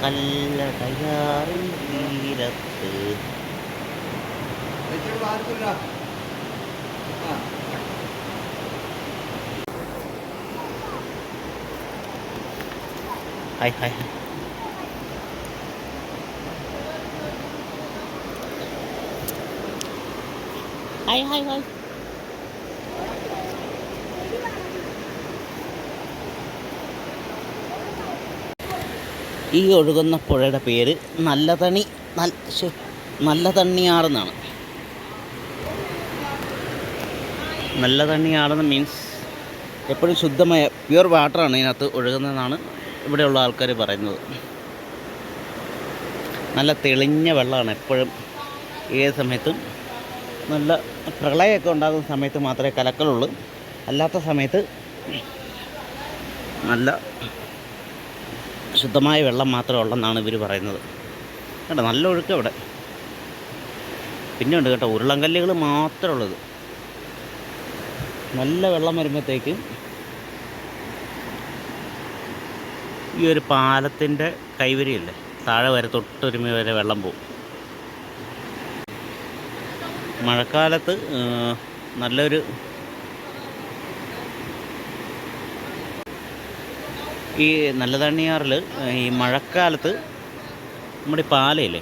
കല്ലടയാറിൻ തീരത്ത് hi hi hi hi hi hi ഈ ഒഴുകുന്ന പുഴയുടെ പേര് നല്ല തണി നല്ല തണ്ണിയാറെന്നാണ് നല്ല തണ്ണിയാറെന്ന് മീൻസ് എപ്പോഴും ശുദ്ധമായ പ്യുവർ വാട്ടറാണ് ഇതിനകത്ത് ഒഴുകുന്നതെന്നാണ് ഇവിടെയുള്ള ആൾക്കാർ പറയുന്നത്. നല്ല തെളിഞ്ഞ വെള്ളമാണ് എപ്പോഴും ഏത് സമയത്തും. നല്ല പ്രളയമൊക്കെ ഉണ്ടാകുന്ന സമയത്ത് മാത്രമേ കലക്കലുള്ളൂ. അല്ലാത്ത സമയത്ത് നല്ല ശുദ്ധമായ വെള്ളം മാത്രമേ ഉള്ളെന്നാണ് ഇവർ പറയുന്നത്. കേട്ടോ നല്ല ഒഴുക്ക് അവിടെ. പിന്നെ ഉണ്ട് കേട്ടോ ഉരുളങ്കല്ലുകൾ മാത്രമേ ഉള്ളത് നല്ല വെള്ളം വരുമ്പോഴത്തേക്ക് ഈ ഒരു പാലത്തിന്റെ കൈവരിയില്ലേ താഴെ വരെ തൊട്ടൊരുമ വരെ വെള്ളം പോവും. മഴക്കാലത്ത് നല്ലൊരു ഈ നല്ല നല്ലതണ്ണിയാറിൽ ഈ മഴക്കാലത്ത് നമ്മുടെ ഈ പാലയില്ലേ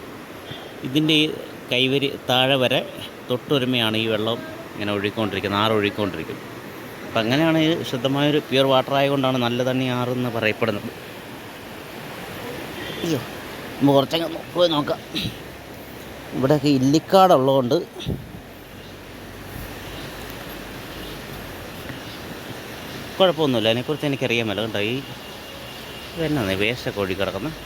ഇതിന്റെ ഈ കൈവരി താഴെ വരെ തൊട്ടൊരുമയാണ് ഈ വെള്ളം ഇങ്ങനെ ഒഴുകിക്കൊണ്ടിരിക്കുന്നത് ആറ് ഒഴുകിക്കൊണ്ടിരിക്കും അപ്പം അങ്ങനെയാണ് ഇത് ശുദ്ധമായൊരു പ്യുവർ വാട്ടർ ആയതുകൊണ്ടാണ് നല്ല തണ്ണി എന്ന് പറയപ്പെടുന്നത്. അയ്യോ നമുക്ക് കുറച്ചങ്ങ് പോയി നോക്കാം. ഇവിടെയൊക്കെ ഇല്ലിക്കാടുള്ളതുകൊണ്ട് കുഴപ്പമൊന്നുമില്ല. അതിനെക്കുറിച്ച് എനിക്കറിയാമല്ലോ കേട്ടോ ഈ ഇതെന്നാ വേസ്റ്റൊക്കെ ഒഴുകി കിടക്കുന്നത്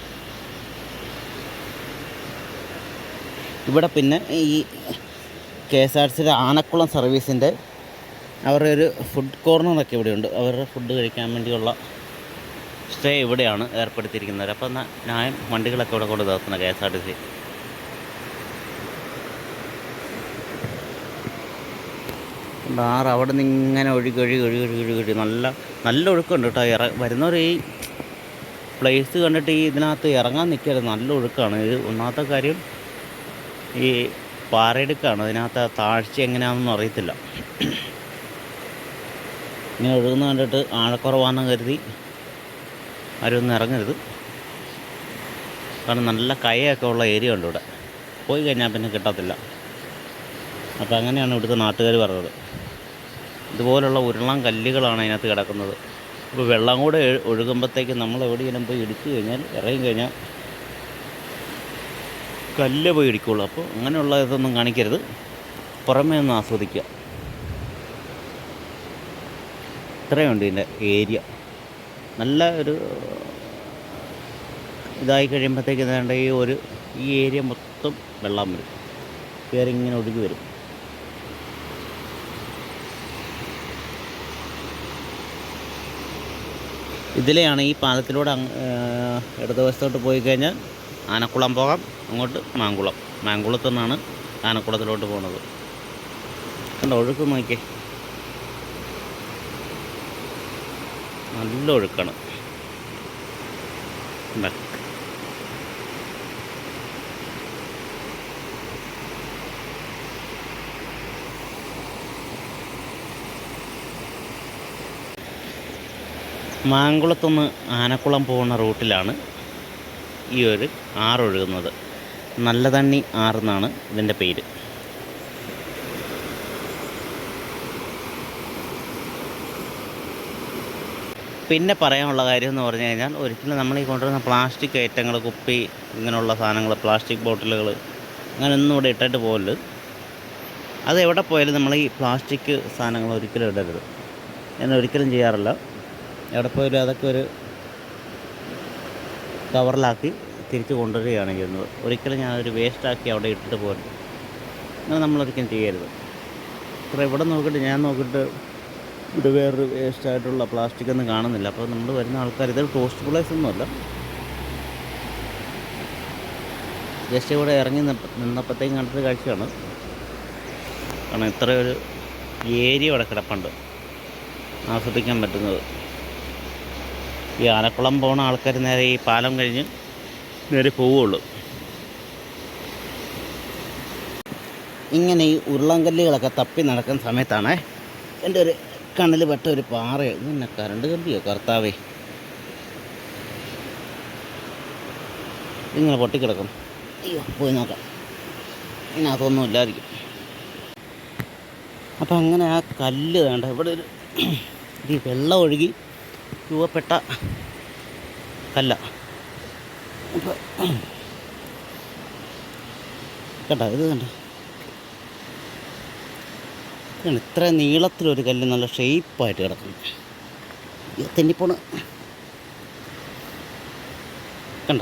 ഇവിടെ പിന്നെ ഈ കെ എസ് ആർ സിയുടെ ആനക്കുളം സർവീസിന്റെ അവരുടെ ഒരു ഫുഡ് കോർണറൊക്കെ ഇവിടെയുണ്ട്. അവരുടെ ഫുഡ് കഴിക്കാൻ വേണ്ടിയുള്ള സ്റ്റേ ഇവിടെയാണ് ഏർപ്പെടുത്തിയിരിക്കുന്നത്. അപ്പം ന്യായം വണ്ടികളൊക്കെ ഇവിടെ കൊണ്ട് നിർത്തുന്നത് K S R T C. ആറ് അവിടെ നിന്ന് ഇങ്ങനെ ഒഴുകി ഒഴുകി ഒഴുകി ഒഴുകി ഒഴുകി. നല്ല നല്ല ഒഴുക്കുണ്ട് കേട്ടോ. ഇറ വരുന്നവർ ഈ പ്ലേസ് കണ്ടിട്ട് ഈ ഇതിനകത്ത് ഇറങ്ങാൻ നിൽക്കരുത്. നല്ല ഒഴുക്കാണ്. ഇത് ഒന്നാമത്തെ കാര്യം ഈ പാറയെടുക്കാണ്. അതിനകത്ത് താഴ്ച എങ്ങനെയാണെന്നൊന്നും അറിയത്തില്ല. ഇങ്ങനെ ഒഴുകുന്ന കണ്ടിട്ട് ആഴക്കുറവാണെന്ന് കരുതി ആരും ഒന്നും ഇറങ്ങരുത്. കാരണം നല്ല കയയൊക്കെ ഉള്ള ഏരിയ ഉണ്ട് ഇവിടെ. പോയി കഴിഞ്ഞാൽ പിന്നെ കിട്ടത്തില്ല. അപ്പോൾ അങ്ങനെയാണ് ഇവിടുത്തെ നാട്ടുകാർ പറഞ്ഞത്. ഇതുപോലുള്ള ഉരുളൻ കല്ലുകളാണ് അതിനകത്ത് കിടക്കുന്നത്. അപ്പോൾ വെള്ളം കൂടെ ഒഴു- ഒഴുകുമ്പോഴത്തേക്ക് നമ്മൾ എവിടെയെങ്കിലും പോയി ഇടിച്ചു കഴിഞ്ഞാൽ ഇറങ്ങി കഴിഞ്ഞാൽ കല്ല് പോയി ഇടിക്കുള്ളൂ. അപ്പോൾ അങ്ങനെയുള്ള ഇതൊന്നും കാണിക്കരുത്. പുറമേ ഒന്ന് ആസ്വദിക്കുക. ഇത്രയുണ്ട് ഇതിന്റെ ഏരിയ. നല്ല ഒരു ഇതായി കഴിയുമ്പോഴത്തേക്ക് വേണ്ട ഈ ഒരു ഈ ഏരിയ മൊത്തം വെള്ളം വരും. ഇങ്ങനെ ഒഴുകി വരും. ഇതിലെയാണ് ഈ പാലത്തിലൂടെ ഇടതുവശത്തോട്ട് പോയി കഴിഞ്ഞാൽ ആനക്കുളം പോകാം. അങ്ങോട്ട് മാങ്കുളം. മാങ്കുളത്തു നിന്നാണ് ആനക്കുളത്തിലോട്ട് പോകുന്നത്. കണ്ടോ ഒഴുക്ക് നോക്കിയേ. നല്ല ഒഴുക്കാണ്. കണ്ടോ? മാങ്കുളത്തുനിന്ന് ആനക്കുളം പോകുന്ന റൂട്ടിലാണ് ഈ ഒരു ആറൊഴുകുന്നത്. നല്ല തണ്ണി ആറെന്നാണ് ഇതിന്റെ പേര്. പിന്നെ പറയാനുള്ള കാര്യം എന്ന് പറഞ്ഞു കഴിഞ്ഞാൽ ഒരിക്കലും നമ്മൾ ഈ കൊണ്ടുവരുന്ന പ്ലാസ്റ്റിക് ഐറ്റങ്ങൾ കുപ്പി ഇങ്ങനെയുള്ള സാധനങ്ങൾ പ്ലാസ്റ്റിക് ബോട്ടിലുകൾ അങ്ങനെയൊന്നും ഇവിടെ ഇട്ടിട്ട് പോകൽ അത് എവിടെ പോയാലും നമ്മൾ ഈ പ്ലാസ്റ്റിക് സാധനങ്ങൾ ഒരിക്കലും ഇടരുത്. ഞാൻ ഒരിക്കലും ചെയ്യാറില്ല. എവിടെ പോയാലും അതൊക്കെ ഒരു കവറിലാക്കി തിരിച്ച് കൊണ്ടുവരികയാണ് ചെയ്യുന്നത് ഒരിക്കലും ഞാനൊരു വേസ്റ്റാക്കി അവിടെ ഇട്ടിട്ട് പോരും അങ്ങനെ നമ്മളൊരിക്കലും ചെയ്യരുത്. ഇത്ര ഇവിടെ നോക്കിയിട്ട് ഞാൻ നോക്കിയിട്ട് ഇവിടെ വേറൊരു വേസ്റ്റായിട്ടുള്ള പ്ലാസ്റ്റിക് ഒന്നും കാണുന്നില്ല. അപ്പോൾ നമ്മൾ വരുന്ന ആൾക്കാർ ഇതൊരു ടോസ്റ്റ് പ്ലേസ് ഒന്നുമല്ല ജസ്റ്റ് ഇവിടെ ഇറങ്ങി നിന്ന- നിന്നപ്പോഴത്തേക്കും കണ്ടൊരു കാഴ്ചയാണ് കാരണം ഇത്ര ഒരു ഏരിയ ഇവിടെ കിടപ്പുണ്ട്. ആസ്വദിക്കാൻ പറ്റുന്നത്. ഈ ആലക്കുളം പോണ ആൾക്കാർ നേരെ ഈ പാലം കഴിഞ്ഞ് നേരെ പോവുള്ളൂ. ഇങ്ങനെ ഈ ഉരുളൻകല്ലുകളൊക്കെ തപ്പി നടക്കുന്ന സമയത്താണ് എന്റെ ഒരു കണ്ണിൽ പെട്ട ഒരു പാറ. ഇങ്ങനെ കരണ്ട് കമ്പിയോ കർത്താവേ? ഇങ്ങനെ പൊട്ടിക്കിടക്കും അയ്യോ പോയി നോക്കാം. ഇതിനകത്തൊന്നും ഇല്ലായിരിക്കും. അപ്പം അങ്ങനെ ആ കല്ല് വേണ്ട ഇവിടെ ഒരു ഈ വെള്ളം ഒഴുകി രൂപപ്പെട്ട കല്ല. കണ്ട? ഇത് കണ്ട? ഇത്ര നീളത്തിലൊരു കല്ല് നല്ല ഷേപ്പായിട്ട് കിടക്കുന്നു. തെന്നിപ്പോണ്. കണ്ട?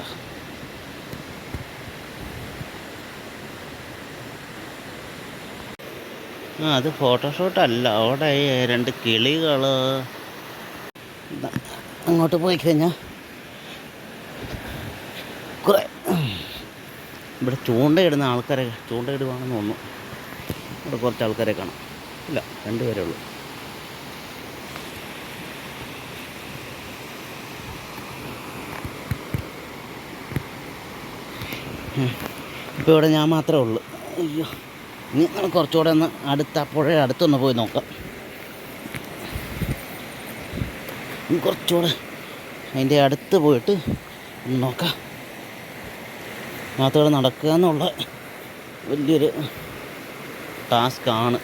ആ അത് ഫോട്ടോഷൂട്ടല്ല അല്ല. അവിടെ രണ്ട് കിളികൾ അങ്ങോട്ട് പോയി കഴിഞ്ഞാൽ കുറേ ഇവിടെ ചൂണ്ടയിടുന്ന ആൾക്കാരെ ചൂണ്ടയിടുവാണെന്ന് തോന്നുന്നു. ഇവിടെ കുറച്ച് ആൾക്കാരെ കാണാം. ഇല്ല രണ്ടുപേരേ ഉള്ളൂ. ഇപ്പോൾ ഇവിടെ ഞാൻ മാത്രമേ ഉള്ളൂ. അയ്യോ ഇനി നമുക്ക് കുറച്ചുകൂടെ ഒന്ന് അടുത്ത പുഴ അടുത്തൊന്ന് പോയി നോക്കാം. കുറച്ചുകൂടെ അതിന്റെ അടുത്ത് പോയിട്ട് നോക്കാം. മാത്രമേ നടക്കുക എന്നുള്ള വലിയൊരു ടാസ്ക്കാണ്.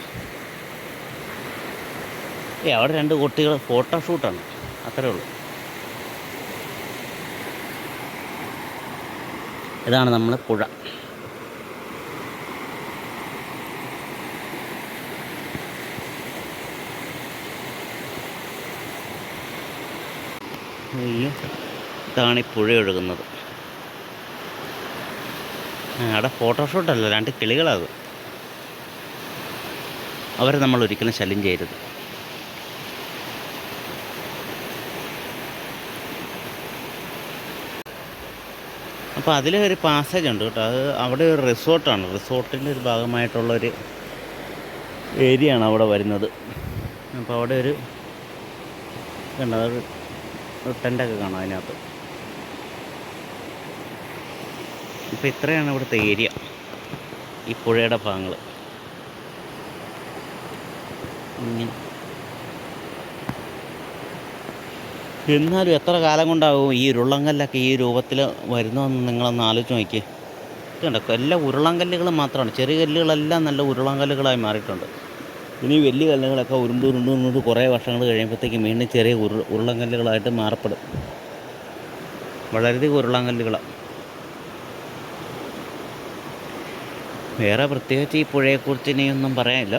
ഏ അവിടെ രണ്ട് കുട്ടികൾ ഫോട്ടോഷൂട്ടാണ്. അത്രേ ഉള്ളൂ. ഇതാണ് നമ്മൾ പുഴ. അയ്യോ ഇതാണ് ഈ പുഴ ഒഴുകുന്നത്. അവിടെ ഫോട്ടോഷൂട്ടല്ല രണ്ട് കിളികളത് അവരെ നമ്മൾ ഒരിക്കലും ശല്യം ചെയ്യരുത്. അപ്പോൾ അതിലെ ഒരു പാസേജ് ഉണ്ട് കേട്ടോ. അത് അവിടെ ഒരു റിസോർട്ടാണ് റിസോർട്ടിന്റെ ഒരു ഭാഗമായിട്ടുള്ളൊരു ഏരിയ ആണ് അവിടെ വരുന്നത്. അപ്പോൾ അവിടെ ഒരു കണ്ടോ ഒരു ഒരു ടെന്റൊക്കെ കാണാം അതിനകത്ത്. ഇപ്പോൾ ഇത്രയാണ് ഇവിടുത്തെ ഏരിയ. ഈ പുഴയുടെ ഭാഗങ്ങൾ ഇങ്ങനെ എന്നാലും എത്ര കാലം കൊണ്ടാകും ഈ ഉരുളങ്കല്ലൊക്കെ ഈ രൂപത്തിൽ വരുന്നതെന്ന് നിങ്ങളൊന്ന് ആലോചിച്ച് നോക്കിയേ. കണ്ടോ? എല്ലാ ഉരുളങ്കല്ലുകൾ മാത്രമാണ്. ചെറിയ കല്ലുകളെല്ലാം നല്ല ഉരുളങ്കല്ലുകളായി മാറിയിട്ടുണ്ട്. ഇനി വലിയ കല്ലുകളൊക്കെ ഉരുണ്ട് ഉരുണ്ട് ഉരുണ്ട് കുറേ വർഷങ്ങൾ കഴിയുമ്പോഴത്തേക്കും വീണ്ടും ചെറിയ ഉരു ഉരുളങ്കല്ലുകളായിട്ട് മാറപ്പെടും. വളരെയധികം ഉരുളങ്കല്ലുകളാണ് വേറെ പ്രത്യേകിച്ച് ഈ പുഴയെക്കുറിച്ച് ഇനിയൊന്നും പറയാനില്ല.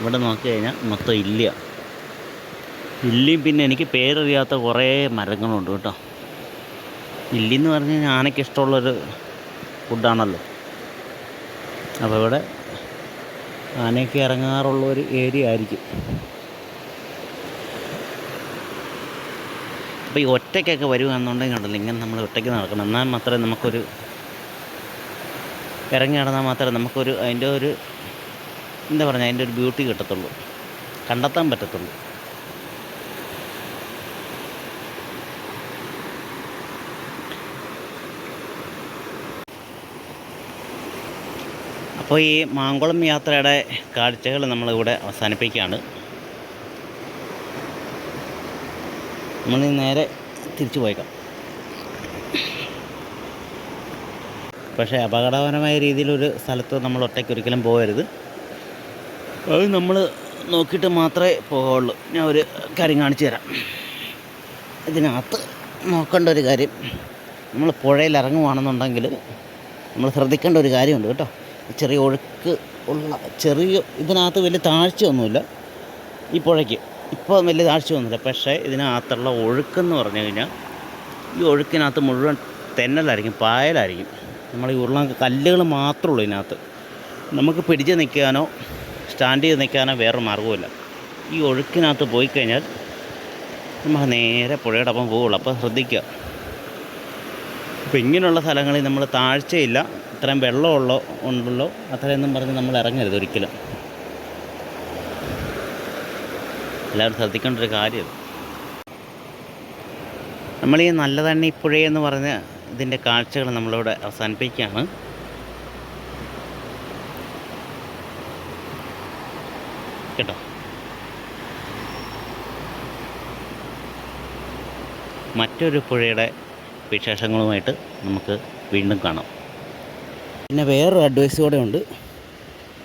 ഇവിടെ നോക്കി കഴിഞ്ഞാൽ മൊത്തം ഇല്ല. ഇല്ലിയും പിന്നെ എനിക്ക് പേരറിയാത്ത കുറേ മരങ്ങളുണ്ട് കേട്ടോ. ഇല്ലി എന്ന് പറഞ്ഞു കഴിഞ്ഞാൽ ആനയ്ക്ക് ഇഷ്ടമുള്ളൊരു ഫുഡാണല്ലോ. അപ്പോൾ ഇവിടെ ആനയൊക്കെ ഇറങ്ങാറുള്ള ഒരു ഏരിയ ആയിരിക്കും. അപ്പോൾ ഈ ഒറ്റയ്ക്കൊക്കെ വരുവാണെന്നുണ്ടെങ്കിൽ ഉണ്ടല്ലോ ഇങ്ങനെ നമ്മൾ ഒറ്റയ്ക്ക് നടക്കണം. എന്നാൽ മാത്രമേ നമുക്കൊരു ഇറങ്ങി നടന്നാൽ മാത്രമേ നമുക്കൊരു അതിന്റെ ഒരു എന്താ പറയുക അതിന്റെ ഒരു ബ്യൂട്ടി കിട്ടത്തുള്ളൂ. കണ്ടെത്താൻ പറ്റത്തുള്ളൂ. അപ്പോൾ ഈ മാങ്കുളം യാത്രയുടെ കാഴ്ചകൾ നമ്മളിവിടെ അവസാനിപ്പിക്കുകയാണ്. നമ്മൾ നേരെ തിരിച്ചു പോയേക്കാം. പക്ഷേ അപകടകരമായ രീതിയിലൊരു സ്ഥലത്ത് നമ്മൾ ഒറ്റയ്ക്ക് ഒരിക്കലും പോകരുത്. അത് നമ്മൾ നോക്കിയിട്ട് മാത്രമേ പോകുള്ളൂ ഞാൻ ഒരു കാര്യം കാണിച്ചു തരാം. ഇതിനകത്ത് നോക്കേണ്ട ഒരു കാര്യം നമ്മൾ പുഴയിൽ ഇറങ്ങുവാണെന്നുണ്ടെങ്കിൽ നമ്മൾ ശ്രദ്ധിക്കേണ്ട ഒരു കാര്യമുണ്ട് കേട്ടോ. ചെറിയ ഒഴുക്ക് ഉള്ള ചെറിയ ഇതിനകത്ത് വലിയ താഴ്ചയൊന്നുമില്ല. ഈ പുഴയ്ക്ക്. ഇപ്പോൾ വലിയ താഴ്ചയൊന്നുമില്ല. പക്ഷേ ഇതിനകത്തുള്ള ഒഴുക്കെന്ന് പറഞ്ഞു കഴിഞ്ഞാൽ ഈ ഒഴുക്കിനകത്ത് മുഴുവൻ തെന്നലായിരിക്കും പായലായിരിക്കും. നമ്മൾ ഈ ഉരുള കല്ലുകൾ മാത്രമേ ഉള്ളൂ ഇതിനകത്ത്. നമുക്ക് പിടിച്ച് നിൽക്കാനോ സ്റ്റാൻഡ് ചെയ്ത് നിൽക്കാനോ വേറെ മാർഗമില്ല ഈ ഒഴുക്കിനകത്ത് പോയി കഴിഞ്ഞാൽ നമ്മൾ നേരെ പുഴയുടെ ഒപ്പം പോവുള്ളൂ. അപ്പോൾ ശ്രദ്ധിക്കുക. അപ്പോൾ ഇങ്ങനെയുള്ള സ്ഥലങ്ങളിൽ നമ്മൾ താഴ്ചയില്ല. ഇത്രയും വെള്ളമുള്ള ഉണ്ടല്ലോ അത്രയൊന്നും പറഞ്ഞ് നമ്മൾ ഇറങ്ങരുത് ഒരിക്കലും. എല്ലാവരും ശ്രദ്ധിക്കേണ്ട ഒരു കാര്യം നമ്മൾ ഈ നല്ല തന്നെ പുഴ എന്ന് പറഞ്ഞ ഇതിന്റെ കാഴ്ചകൾ നമ്മളിവിടെ അവസാനിപ്പിക്കുകയാണ്. കേട്ടോ? മറ്റൊരു പുഴയുടെ വിശേഷങ്ങളുമായിട്ട് നമുക്ക് വീണ്ടും കാണാം. പിന്നെ വേറൊരു അഡ്വൈസ് കൂടെ ഉണ്ട്.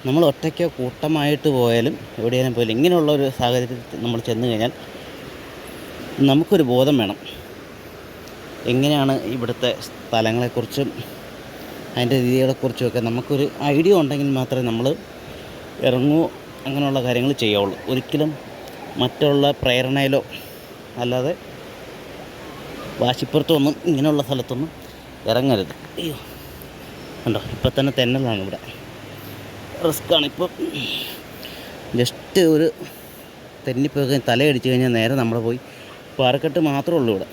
നമ്മൾ ഒറ്റയ്ക്കോ കൂട്ടമായിട്ട് പോയാലും എവിടെയാലും പോയാലും ഇങ്ങനെയുള്ള ഒരു സാഹചര്യത്തിൽ നമ്മൾ ചെന്ന് കഴിഞ്ഞാൽ നമുക്കൊരു ബോധം വേണം. എങ്ങനെയാണ് ഇവിടുത്തെ സ്ഥലങ്ങളെക്കുറിച്ചും അതിന്റെ രീതികളെക്കുറിച്ചുമൊക്കെ നമുക്കൊരു ഐഡിയ ഉണ്ടെങ്കിൽ മാത്രമേ നമ്മൾ ഇറങ്ങുമോ അങ്ങനെയുള്ള കാര്യങ്ങൾ ചെയ്യാവുള്ളൂ ഒരിക്കലും മറ്റുള്ള പ്രേരണയിലോ അല്ലാതെ വാശിപ്പുറത്തൊന്നും ഇങ്ങനെയുള്ള സ്ഥലത്തൊന്നും ഇറങ്ങരുത്. അയ്യോ. ഉണ്ടോ ഇപ്പം തന്നെ തെന്നലാണ് ഇവിടെ. റിസ്ക്കാണ്. ഇപ്പോൾ ജസ്റ്റ് ഒരു തെന്നിപ്പോയി തലയടിച്ച് കഴിഞ്ഞാൽ നേരെ നമ്മൾ പോയി പാറക്കെട്ട് മാത്രമേ ഉള്ളൂ ഇവിടെ.